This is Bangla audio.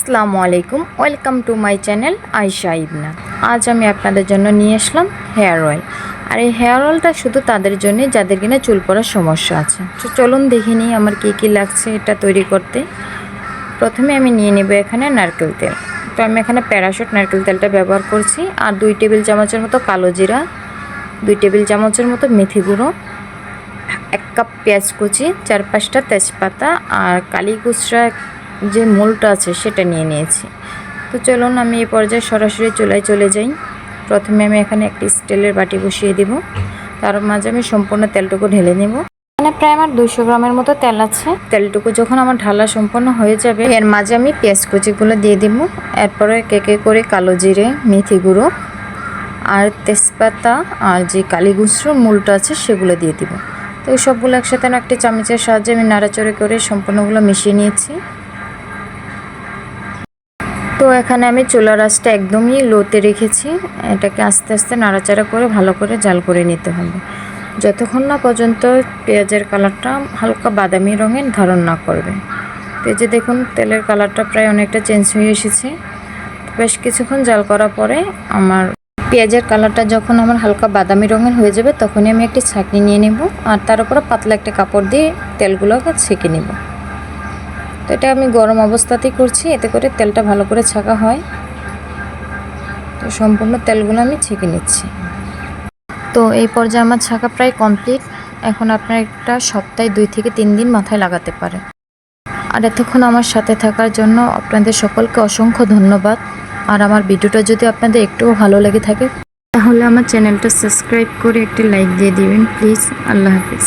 আসসালামু আলাইকুম, welcome to my channel Ayesha Ibna. আজ আমি আপনাদের জন্য নিয়ে আসলাম হেয়ার অয়েল। আর এই হেয়ার অয়েলটা শুধু তাদের জন্যই, যাদের কিনা চুল পড়ার সমস্যা আছে। তো চলুন দেখে নিই আমার কী কী লাগছে এটা তৈরি করতে। প্রথমে আমি নিয়ে নেব এখানে নারকেল তেল। তো আমি এখানে প্যারাশুট নারকেল তেলটা ব্যবহার করছি। আর দুই টেবিল চামচের মতো কালো জিরা, দুই টেবিল চামচের মতো মেথি গুঁড়ো, এক কাপ পেঁয়াজ কুচি, চার পাঁচটা তেজপাতা আর কালি কুচরা যে মূলটা আছে সেটা নিয়ে নিয়েছি। তো চলুন আমি এই পর্যায়ে সরাসরি চুলায় চলে যাই। প্রথমে আমি এখানে একটি স্টিলের বাটি বসিয়ে দিব। তার মাঝে আমি সম্পূর্ণ তেলটুকু ঢেলে নেব। এখানে প্রায় আমার দুশো গ্রামের মতো তেল আছে। তেলটুকু যখন আমার ঢালা সম্পন্ন হয়ে যাবে এর মাঝে আমি পেঁয়াজ কুচিগুলো দিয়ে দিব। এরপরে কেকে করে কালো জিরে মেথি গুঁড়ো আর তেজপাতা আর যে কালী মূলটা আছে সেগুলো দিয়ে দিব। তো এই সবগুলো একসাথে আমি একটা চামচের সাহায্যে আমি নাড়াচড়ে করে সম্পূর্ণগুলো মিশিয়ে নিয়েছি। তো এখানে আমি চুলা রাসটা একদমই লোতে রেখেছি। এটাকে আস্তে আস্তে নাড়াচাড়া করে ভালো করে জাল করে নিতে হবে। যতক্ষণ না পর্যন্ত পেঁয়াজের কালারটা হালকা বাদামি রঙের ধারণ না করবে। যে দেখুন, তেলের কালারটা প্রায় অনেকটা চেঞ্জ হয়ে এসেছে। বেশ কিছুক্ষণ জাল করার পরে আমার পেঁয়াজের কালারটা যখন আমার হালকা বাদামি রঙের হয়ে যাবে, তখনই আমি একটি ছাঁকনি নিয়ে নেব। আর তার উপরে পাতলা একটা কাপড় দিয়ে তেলগুলোকে ছেঁকে নেব। তো এটা আমি গরম অবস্থাতেই করছি, এতে করে তেলটা ভালো করে ছাঁকা হয়। তো সম্পূর্ণ তেলগুলো আমি ছেঁকে নিচ্ছি। তো এই পর্যায়ে আমার ছাঁকা প্রায় কমপ্লিট। এখন আপনার একটা সপ্তাহে দুই থেকে তিন দিন মাথায় লাগাতে পারে। আর এতক্ষণ আমার সাথে থাকার জন্য আপনাদের সকলকে অসংখ্য ধন্যবাদ। আর আমার ভিডিওটা যদি আপনাদের একটুও ভালো লেগে থাকে, তাহলে আমার চ্যানেলটা সাবস্ক্রাইব করে একটি লাইক দিয়ে দিবেন। প্লিজ, আল্লাহ হাফিজ।